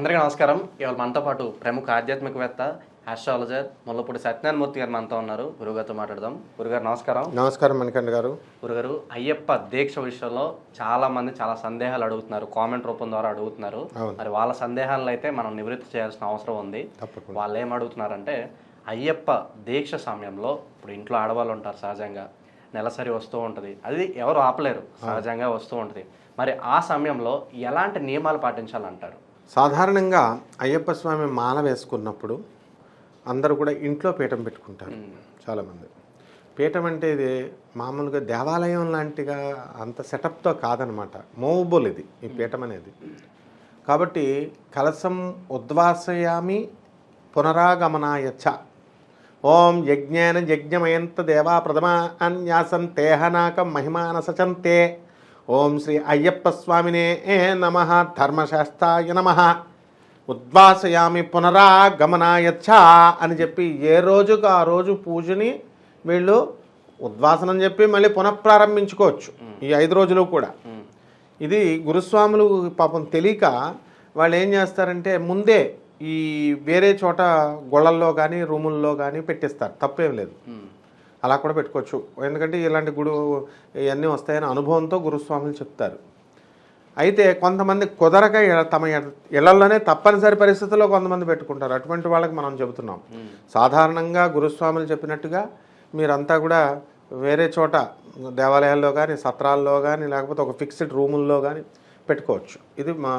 అందరికీ నమస్కారం. ఇవాళ మనతో పాటు ప్రముఖ ఆధ్యాత్మికవేత్త ఆస్ట్రాలజర్ ముల్లపూడి సత్యనారాయణమూర్తి గారు మనతో ఉన్నారు. గురుగారితో మాట్లాడదాం. గురుగారు నమస్కారం. నమస్కారం మణికంఠ గారు. గురుగారు అయ్యప్ప దీక్ష విషయంలో చాలా మంది చాలా సందేహాలు అడుగుతున్నారు. కామెంట్ రూపం ద్వారా అడుగుతున్నారు. మరి వాళ్ళ సందేహాలను అయితే మనం నివృత్తి చేయాల్సిన అవసరం ఉంది. వాళ్ళు ఏం అడుగుతున్నారంటే అయ్యప్ప దీక్ష సమయంలో ఇప్పుడు ఇంట్లో ఆడవాళ్ళు ఉంటారు సహజంగా. నెలసరి వస్తూ ఉంటుంది. అది ఎవరు ఆపలేరు. సహజంగా వస్తూ ఉంటుంది. మరి ఆ సమయంలో ఎలాంటి నియమాలు పాటించాలంటారు? సాధారణంగా అయ్యప్ప స్వామి మాల వేసుకున్నప్పుడు అందరూ కూడా ఇంట్లో పీఠం పెట్టుకుంటారు చాలామంది. పీఠం అంటే ఇది మామూలుగా దేవాలయం లాంటిగా అంత సెటప్తో కాదనమాట. మూవబుల్ ఇది ఈ పీఠం అనేది. కాబట్టి కలసం ఉద్వాసయామి పునరాగమనాయచ్చ. ఓం యజ్ఞేన యజ్ఞమయంత దేవా ప్రథమ అన్యాసం తేహనాకం మహిమానసచంతే ఓం శ్రీ అయ్యప్ప స్వామినే నమ. ధర్మశాస్త్రాయ నమ. ఉద్వాసయామి పునరాగమనాయచ్చ అని చెప్పి ఏ రోజుకు ఆ రోజు పూజని వీళ్ళు ఉద్వాసనం చెప్పి మళ్ళీ పునఃప్రారంభించుకోవచ్చు. ఈ ఐదు రోజులు కూడా. ఇది గురుస్వాములు పాపం తెలియక వాళ్ళు ఏం చేస్తారంటే ముందే ఈ వేరే చోట గొళ్ళల్లో కానీ రూముల్లో కానీ పెట్టిస్తారు. తప్పేం లేదు. అలా కూడా పెట్టుకోవచ్చు. ఎందుకంటే ఇలాంటి గుడు ఇవన్నీ వస్తాయని అనుభవంతో గురుస్వాములు చెప్తారు. అయితే కొంతమంది కుదరక తమ ఇళ్ళలోనే తప్పనిసరి పరిస్థితుల్లో కొంతమంది పెట్టుకుంటారు. అటువంటి వాళ్ళకి మనం చెబుతున్నాం. సాధారణంగా గురుస్వాములు చెప్పినట్టుగా మీరంతా కూడా వేరే చోట దేవాలయాల్లో కానీ సత్రాల్లో కానీ లేకపోతే ఒక ఫిక్స్డ్ రూముల్లో కానీ పెట్టుకోవచ్చు. ఇది మా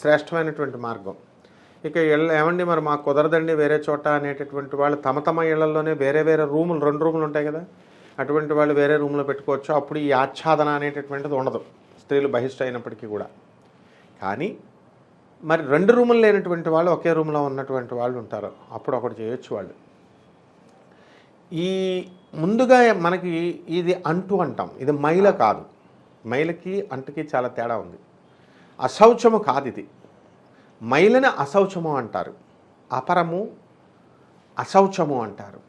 శ్రేష్టమైనటువంటి మార్గం. ఇక ఏమండి మరి మాకు కుదరదండి వేరే చోట అనేటటువంటి వాళ్ళు తమ తమ ఇళ్ళలోనే వేరే వేరే రూములు రెండు రూములు ఉంటాయి కదా. అటువంటి వాళ్ళు వేరే రూమ్లో పెట్టుకోవచ్చు. అప్పుడు ఈ ఆచ్ఛాదన అనేటటువంటిది ఉండదు. స్త్రీలు బహిష్ట అయినప్పటికీ కూడా. కానీ మరి రెండు రూములు లేనటువంటి వాళ్ళు ఒకే రూమ్లో ఉన్నటువంటి వాళ్ళు ఉంటారు. అప్పుడు ఒకటి చేయొచ్చు వాళ్ళు. ఈ ముందుగా మనకి ఇది అంటు అంటాం. ఇది మైల కాదు. మైలకి అంటుకి చాలా తేడా ఉంది. అశౌచము కాదు ఇది. మైలని అశౌచము అంటారు. అపరము అశౌచము అంటారు.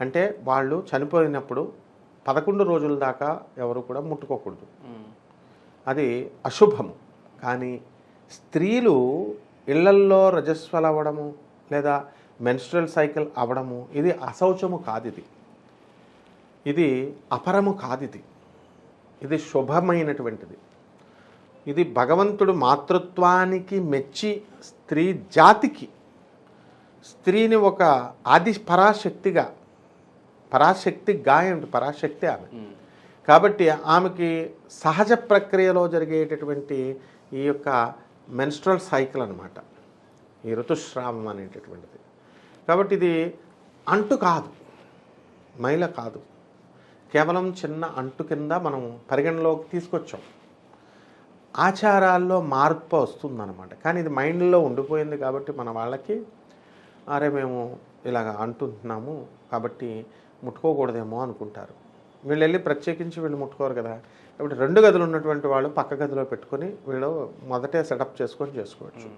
అంటే వాళ్ళు చనిపోయినప్పుడు పదకొండు రోజుల దాకా ఎవరు కూడా ముట్టుకోకూడదు. అది అశుభము. కానీ స్త్రీలు ఇళ్ళల్లో రజస్వలు అవ్వడము లేదా మెన్స్ట్రల్ సైకిల్ అవ్వడము ఇది అశౌచము కాదు ఇది ఇది అపరము కాదు ఇది ఇది శుభమైనటువంటిది. ఇది భగవంతుడు మాతృత్వానికి మెచ్చి స్త్రీ జాతికి. స్త్రీని ఒక ఆది పరాశక్తిగా పరాశక్తి గాయం పరాశక్తి ఆమె. కాబట్టి ఆమెకి సహజ ప్రక్రియలో జరిగేటటువంటి ఈ యొక్క మెన్స్ట్రల్ సైకిల్ అనమాట ఈ ఋతుస్రావం అనేటటువంటిది. కాబట్టి ఇది అంటు కాదు మైల కాదు. కేవలం చిన్న అంటు కింద మనం పరిగణలోకి తీసుకొచ్చాం. ఆచారాల్లో మార్పు వస్తుందన్నమాట. కానీ ఇది మైండ్లో ఉండిపోయింది కాబట్టి మన వాళ్ళకి అరే మేము ఇలాగ అంటుంటున్నాము కాబట్టి ముట్టుకోకూడదేమో అనుకుంటారు. వీళ్ళు వెళ్ళి ప్రత్యేకించి వీళ్ళు ముట్టుకోరు కదా. కాబట్టి రెండు గదులు ఉన్నటువంటి వాళ్ళు పక్క గదిలో పెట్టుకొని వీళ్ళు మొదటే సెటప్ చేసుకొని చేసుకోవచ్చు.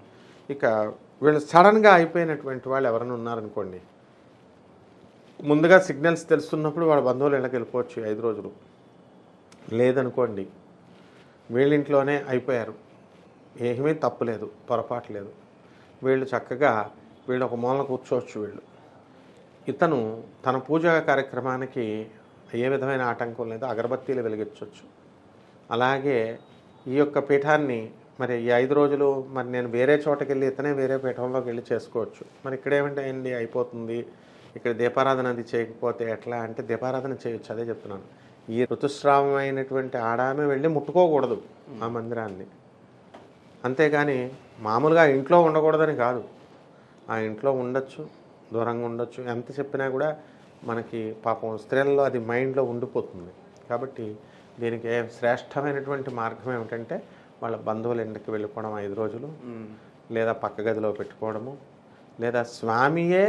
ఇక వీళ్ళు సడన్గా అయిపోయినటువంటి వాళ్ళు ఎవరైనా ఉన్నారనుకోండి ముందుగా సిగ్నల్స్ తెలుస్తున్నప్పుడు వాళ్ళ బంధువులు ఇళ్ళకి వెళ్ళిపోవచ్చు ఐదు రోజులు. లేదనుకోండి వీళ్ళింట్లోనే అయిపోయారు. ఏమీ తప్పు లేదు పొరపాటు లేదు. వీళ్ళు చక్కగా వీళ్ళు ఒక మూలన కూర్చోవచ్చు వీళ్ళు. ఇతను తన పూజా కార్యక్రమానికి ఏ విధమైన ఆటంకం లేదు అగరబత్తీలు వెలిగించవచ్చు. అలాగే ఈ యొక్క పీఠాన్ని మరి ఈ ఐదు రోజులు మరి నేను వేరే చోటకి వెళ్ళి ఇతనే వేరే పీఠంలోకి వెళ్ళి చేసుకోవచ్చు. మరి ఇక్కడ ఏమిటండి అయిపోతుంది. ఇక్కడ దీపారాధన అది చేయకపోతే ఎట్లా అంటే దీపారాధన చేయొచ్చు అదే చెప్తున్నాను. ఈ ఋతుస్రావమైనటువంటి ఆడామె వెళ్ళి ముట్టుకోకూడదు ఆ మందిరాన్ని. అంతేగాని మామూలుగా ఇంట్లో ఉండకూడదని కాదు. ఆ ఇంట్లో ఉండొచ్చు దూరంగా ఉండొచ్చు. ఎంత చెప్పినా కూడా మనకి పాపం స్త్రీలలో అది మైండ్లో ఉండిపోతుంది. కాబట్టి దీనికి ఏ శ్రేష్టమైనటువంటి మార్గం ఏమిటంటే వాళ్ళ బంధువుల ఇంటికి వెళ్ళిపోవడం ఐదు రోజులు లేదా పక్క గదిలో పెట్టుకోవడము లేదా స్వామియే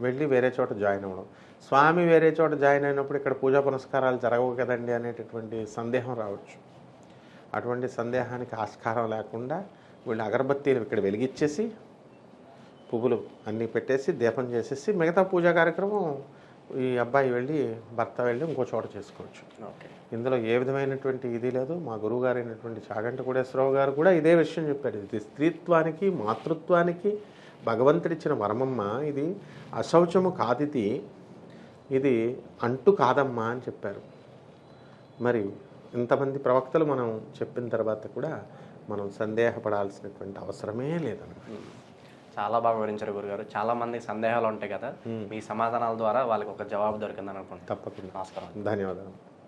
వెళ్ళి వేరే చోట జాయిన్ అవ్వడం. స్వామి వేరే చోట జాయిన్ అయినప్పుడు ఇక్కడ పూజా పునస్కారాలు జరగవు కదండి అనేటటువంటి సందేహం రావచ్చు. అటువంటి సందేహానికి ఆస్కారం లేకుండా వీళ్ళు అగరబత్తీలు ఇక్కడ వెలిగించేసి పువ్వులు అన్నీ పెట్టేసి దీపం చేసేసి మిగతా పూజా కార్యక్రమం ఈ అబ్బాయి వెళ్ళి భర్త వెళ్ళి ఇంకో చోట చేసుకోవచ్చు. ఇందులో ఏ విధమైనటువంటి ఇది లేదు. మా గురువు గారు అయినటువంటి చాగంటి కోటేశ్వరరావు గారు కూడా ఇదే విషయం చెప్పారు. ఇది స్త్రీత్వానికి మాతృత్వానికి భగవంతుడిచ్చిన వరమమ్మ ఇది అశౌచము కాదిది ఇది అంటు కాదమ్మా అని చెప్పారు. మరి ఇంతమంది ప్రవక్తలు మనం చెప్పిన తర్వాత కూడా మనం సందేహపడాల్సినటువంటి అవసరమే లేదన్నమాట చాలా బాగా వివరించారు గురుగారు. చాలా మంది సందేహాలు ఉంటాయి కదా. మీ సమాధానాల ద్వారా వాళ్ళకి ఒక జవాబు దొరికిందని అనుకుంటున్నాను తప్పకుండా. నమస్కారం ధన్యవాదాలు.